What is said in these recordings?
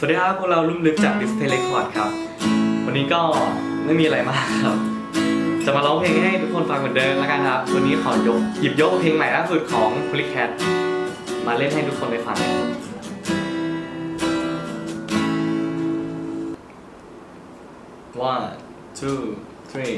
สวัสดีครับพวกเราลุ่มลึกจาก Display Record ครับ วันนี้ก็ไม่มีอะไรมากครับ จะมาร้องเพลงให้ทุกคนฟังเหมือนเดิมแล้วกันครับ วันนี้ขอยกหยิบยกเพลงใหม่ล่าสุดของ p o l y c a t มาเล่นให้ทุกคนได้ฟัง One two three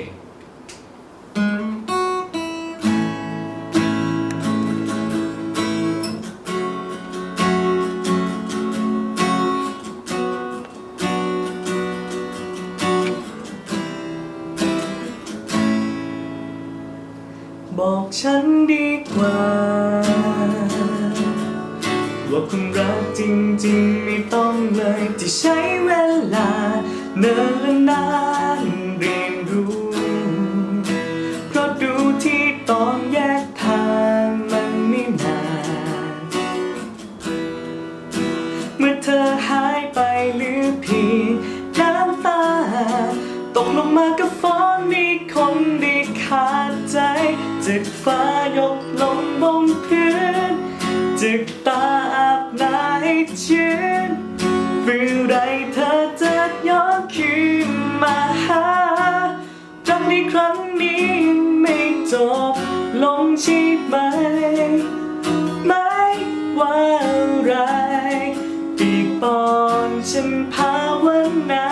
บอกฉันดีกว่า ว่าคุณรักจริงๆ ไม่ต้องเลยที่ใช้เวลา เนิ่นและนานเรียนรู้ เพราะดูที่ตอนแยกทางมันไม่นาน เมื่อเธอหายไปหลือเพียงน้ำตา ตกลงมากับฝน จากฟ้ายกลงบนพื้นจากตาอาบน้ำให้ชื้นเมื่อไรเธอจะย้อนคืนมาหารักในครั้งนี้ไม่จบลงใช่ไหม ไม่ว่าอะไรปีปอนฉันภาวนา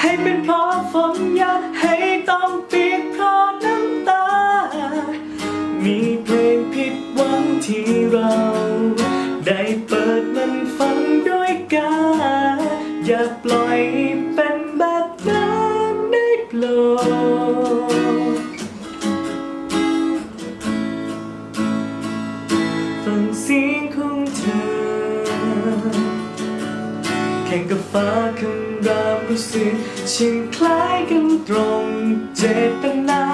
ให้เป็นเพราะฝนยากให้ อย่าปล่อยเป็นแบบนั้นได้โปรดฟังเสียงของเธอแข่งกับฟ้าคำรามรู้สึกชิงคล้ายกันตรงเจตนา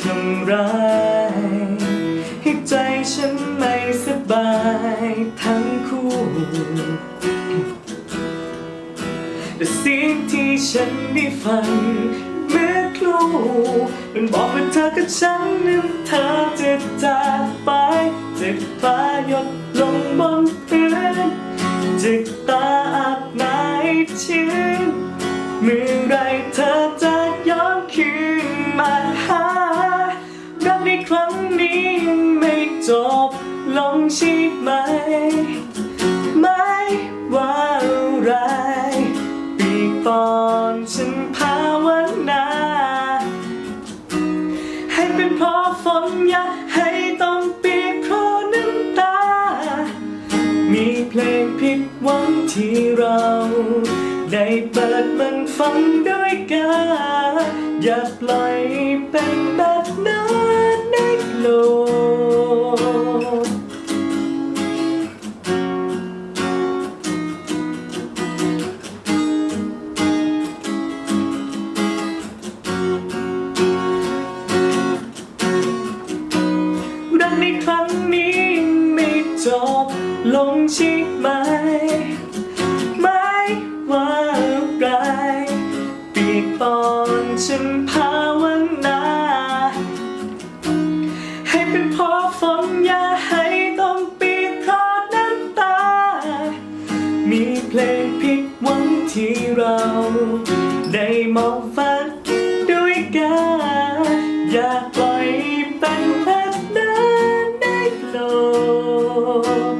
ทำร้ายให้ใจฉันไม่สบายทั้งคู่ ฉันได้ฟังเมื่อครู่มันบอกว่าเธอกับฉันนั้นเธอจะจากไปจากฟ้ายดลงบนพื้นจากตาอาบน้ำชื้นเมื่อไรเธอจะย้อนคืนมาหารักในครั้งนี้ยังไม่จบลงใช่ไหมไม่ ที่เราได้เปิดมันฟังด้วยกัน อย่าปล่อยเป็นแบบนั้นได้โลก ได้มองฝันด้วยกันอย่าปล่อยเป็นแบบนั้นได้โปรด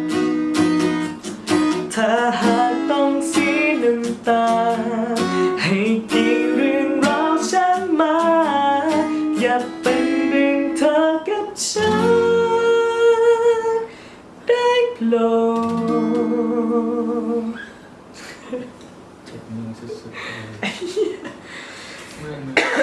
ถ้าหากต้องเสียน้ำตา ให้กี่เรื่องราวฉันมา อย่าเป็นเรื่องเธอกับฉันได้โปรด เจ็บมือ